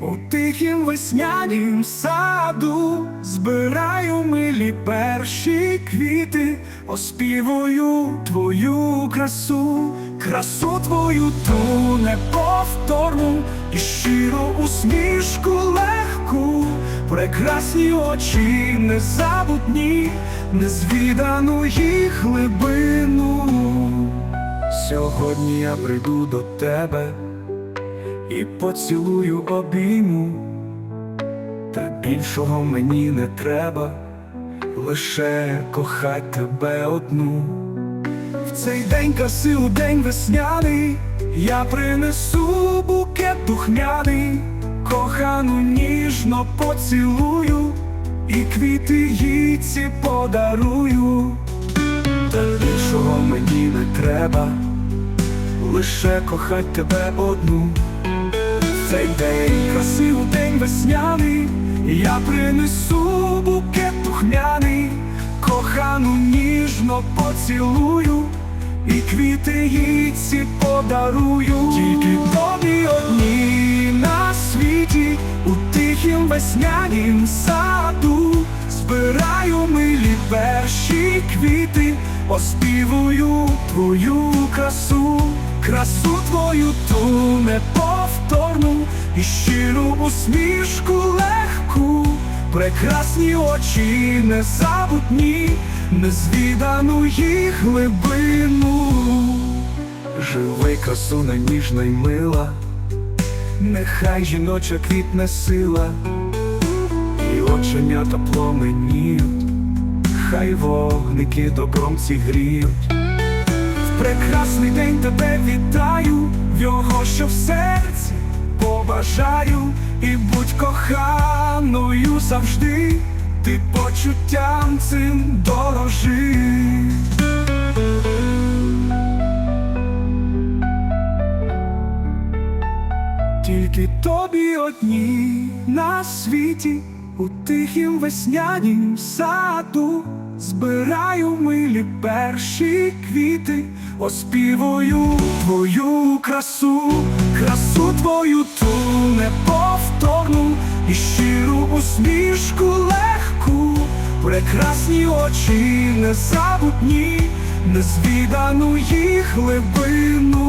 у тихім веснянім саду, збираю милі перші квіти, оспівую твою красу, красу твою ту неповторну і щиру усмішку легку, прекрасні очі незабутні, незвідану їх глибину. Сьогодні я прийду до тебе і поцілую обійму, та більшого мені не треба, лише кохать тебе одну. В цей день краси у день весняний, я принесу букет духмяний, кохану ніжно поцілую, і квіти їй ці подарую. Та більшого мені не треба, лише кохать тебе одну. Цей день. Краси у день весняний, я принесу букет духмяний, кохану ніжно поцілую, і квіти їй подарую. Тільки тобі одні на світі, у тихім веснянім саду, збираю милі перші квіти, оспівую твою красу, красу твою ту неповторну і щиру усмішку легку, прекрасні очі незабутні, незвідану їх глибину. Живи красуна ніжна й мила, нехай жіноча квітне сила, і оченята пломеніють, хай вогники добром ці гріють. Прекрасний день тебе вітаю, в його, що в серці побажаю, і будь коханою завжди, ти почуттям цим дорожи. Тільки тобі одні на світі, у тихім веснянім саду, збираю милі перші квіти, оспівую твою красу, красу твою ту неповторну і щиру усмішку легку, прекрасні очі незабутні, незвідану їх глибину.